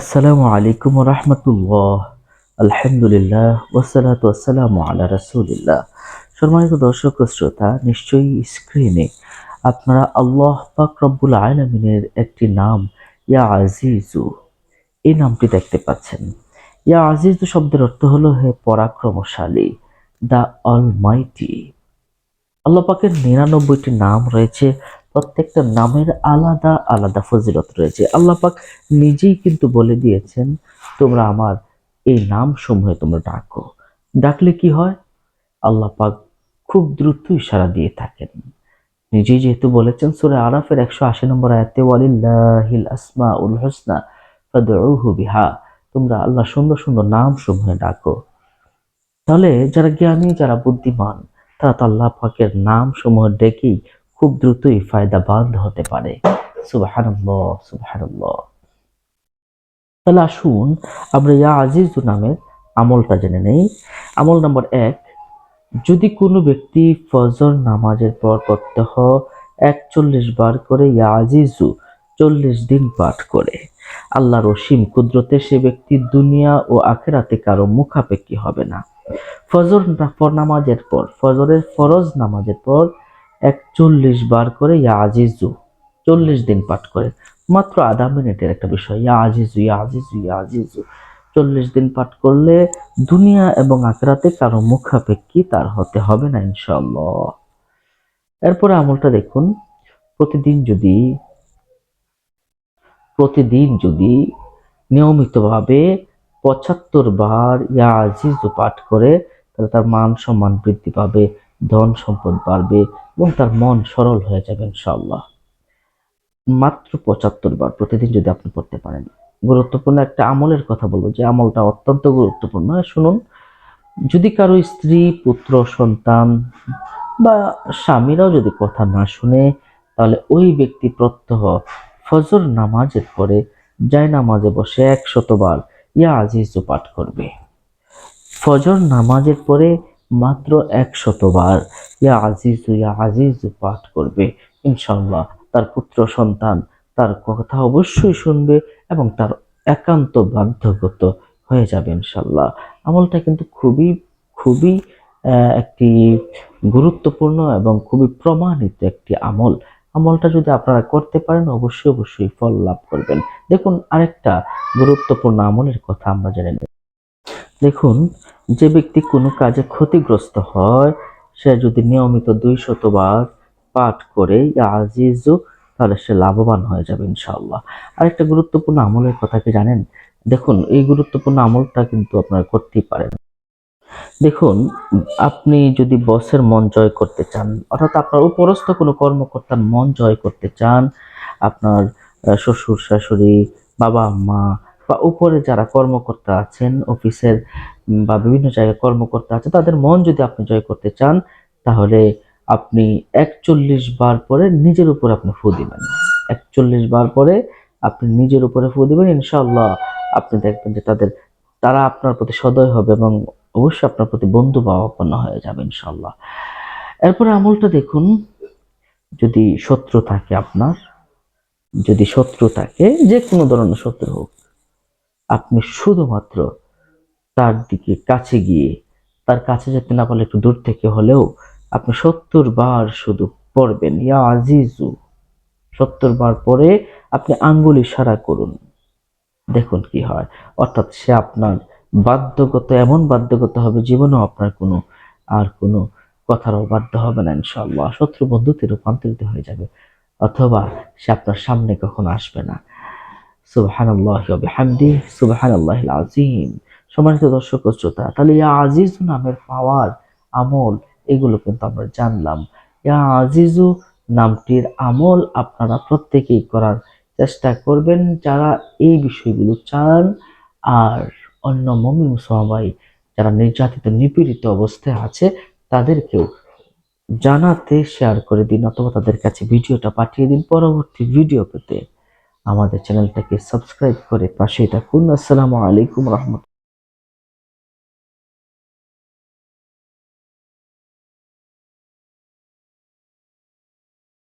আসসালামু আলাইকুম রহমতুল্লাহ। আলহামদুলিল্লাহ ওসালাত ওয়াসালামু আল্লাহ রাসূলিল্লাহ। সম্মানিত দর্শক শ্রোতা, নিশ্চয়ই স্ক্রিনে আপনারা আল্লাহ পাক রব্বুল আলমিনের একটি নাম, ইয়া আজিজু, এই নামটি দেখতে পাচ্ছেন। ইয়া আজিজু শব্দের অর্থ হলো হে পরাক্রমশালী দ্য অলমাইটি। আল্লাহ পাকের নিরানব্বইটি নাম রয়েছে প্রত্যেকটা নামের আলাদা আলাদা ফজিলত রয়েছে। আল্লাহ পাক নিজেই কিন্তু বলে দিয়েছেন, তোমরা আমার এই নাম সমূহে তোমরা ডাকো। ডাকলে কি হয়? আল্লাহ পাক খুব দ্রুতই সাড়া দিয়ে থাকেন। নিজেই যেহেতু বলেছেন, সুরে আরাফের একশো আশি নম্বর আয়াতে, ওয়ালিল্লাহিল আসমা উল হোসনা বিহা। তোমরা আল্লাহ সুন্দর সুন্দর নাম সমূহে ডাকো। তাহলে যারা জ্ঞানী, যারা বুদ্ধিমান, তারা তো আল্লাহ পাকের নাম সমূহ ডেকেই খুব দ্রুতই ফায়দাবাদ হতে পারে। সুবহানাল্লাহ সুবহানাল্লাহ। তাহলে আসুন আমরা ইয়া আজিজু নামের আমলটা জেনে নেই। আমল নম্বর এক, যদি কোনো ব্যক্তি ফজর নামাজের পর প্রত্যহ একচল্লিশ বার করে ইয়া আজিজু চল্লিশ দিন পাঠ করে আল্লাহ রসিম কুদরতে সে ব্যক্তি দুনিয়া ও আখেরাতে কারও মুখাপেক্ষি হবে না। ফজর নামাজের পর, ফজরের ফরজ নামাজের পর একচল্লিশ বার করে ইয়া আজিজু, চল্লিশ দিন পাঠ করে। মাত্র আধা মিনিটের একটা বিষয়, ইয়া আজিজু ইয়া আজিজু ইয়া আজিজু। চল্লিশ দিন পাঠ করলে দুনিয়া এবং আকরাতে কারও মুখাপেক্ষি তার হতে হবে না ইনশাল্লাহ এরপরে আমলটা দেখুন। প্রতিদিন যদি প্রতিদিন যদি নিয়মিতভাবে পঁচাত্তর বার ইয়া আজিজু পাঠ করে, তাহলে তার মান সম্মান বৃদ্ধি পাবে। ধন সম্পদ বাড়বে এবং তার মন সরল হয়ে যাবে ইনশাল্লাহ মাত্র পঁচাত্তর বার প্রতিদিন যদি আপনি পড়তে পারেন, গুরুত্বপূর্ণ একটা আমলের কথা বলব, যে আমলটা অত্যন্ত গুরুত্বপূর্ণ। শুনুন, যদি কারও স্ত্রী, পুত্র, সন্তান বা স্বামীরাও যদি কথা না শুনে, তাহলে ওই ব্যক্তি প্রত্যহ ফজর নামাজের পরে যায় নামাজে বসে একশতবার ইয়া আজিজু পাঠ করবে। ফজর নামাজের পরে মাত্র একশতবার। ইয়া আজিজু ইয়া আজিজু পাঠ করবে। ইনশাল্লাহ তার পুত্র সন্তান তার কথা অবশ্যই শুনবে এবং তার একান্ত বাধ্যগত হয়ে যাবে ইনশাল্লাহ আমলটা কিন্তু খুবই খুবই একটি গুরুত্বপূর্ণ এবং খুবই প্রমাণিত একটি আমল। আমলটা যদি আপনারা করতে পারেন, অবশ্যই অবশ্যই ফল লাভ করবেন। দেখুন, আরেকটা গুরুত্বপূর্ণ আমলের কথা আমরা জেনে দেখুন, যে ব্যক্তি কোনো কাজে ক্ষতিগ্রস্ত হয়, সে যদি নিয়মিত দুই শতবার পাঠ করে ইয়া আজিজু, তাহলে সে লাভবান হয়ে যাবে ইনশাআল্লাহ। আরেকটা গুরুত্বপূর্ণ আমলের কথা কি জানেন? দেখুন, এই গুরুত্বপূর্ণ আমলটা কিন্তু আপনারা করতেই পারেন। দেখুন, আপনি যদি বসের মন জয় করতে চান, অর্থাৎ আপনার উপরস্থ কোনো কর্মকর্তার মন জয় করতে চান, আপনার শ্বশুর, শাশুড়ি বাবা মা বা উপরে যারা কর্মকর্তা আছেন, অফিসের বা বিভিন্ন জায়গায় কর্মকর্তা আছে, তাদের মন যদি আপনি জয় করতে চান, তাহলে আপনি একচল্লিশ বার পরে নিজের উপর আপনি ফু দিবেন। একচল্লিশ বার পরে আপনি নিজের উপরে ফু দিবেন, ইনশাআল্লাহ আপনি দেখবেন যে তাদের, তারা আপনার প্রতি সদয় হবে এবং অবশ্যই আপনার প্রতি বন্ধু ভাবাপন্ন হয়ে যাবে ইনশাল্লাহ এরপরে আমলটা দেখুন, যদি শত্রু থাকে আপনার, যদি শত্রু থাকে, যে কোনো ধরনের শত্রু হোক আপনি শুধুমাত্র তার দিকে কাছে গিয়ে, তার কাছে যেতে না পারলে একটু দূর থেকে হলেও আপনি সত্তর বার শুধু পড়বেন। ইয়া আজিজু, সত্তর বার পরে আপনি আঙ্গুল ইশারা করুন। দেখুন কি হয়। অর্থাৎ সে আপনার বাধ্যগত, এমন বাধ্যগত হবে জীবনেও আপনার কোনো, আর কোনো কথার অবাধ্য হবে না ইনশাল্লাহ শত্রু বন্ধুতে রূপান্তরিত হয়ে যাবে, অথবা সে আপনার সামনে কখনো আসবে না। সুবহানাল্লাহ বিহামদি সুবহানাল্লাহিল আযীম। সম্মানিত দর্শক শ্রোতা, তাহলে ইয়া আজিজু নামের পাওয়ার আমল, এগুলো কিন্তু আমরা জানলাম। ইয়া আজিজু নামটির আমল আপনারা প্রত্যেকেই করার চেষ্টা করবেন, যারা এই বিষয়গুলো চান। আর অন্য মমি মুসলমাই যারা নির্যাতিত, নিপীড়িত অবস্থায় আছে, তাদেরকেও জানাতে শেয়ার করে দিন, অথবা তাদের কাছে ভিডিওটা পাঠিয়ে দিন। পরবর্তী ভিডিও পেতে আমাদের চ্যানেলটাকে সাবস্ক্রাইব করে পাশে থাকুন। আসসালামু আলাইকুম রহমতুল্লাহ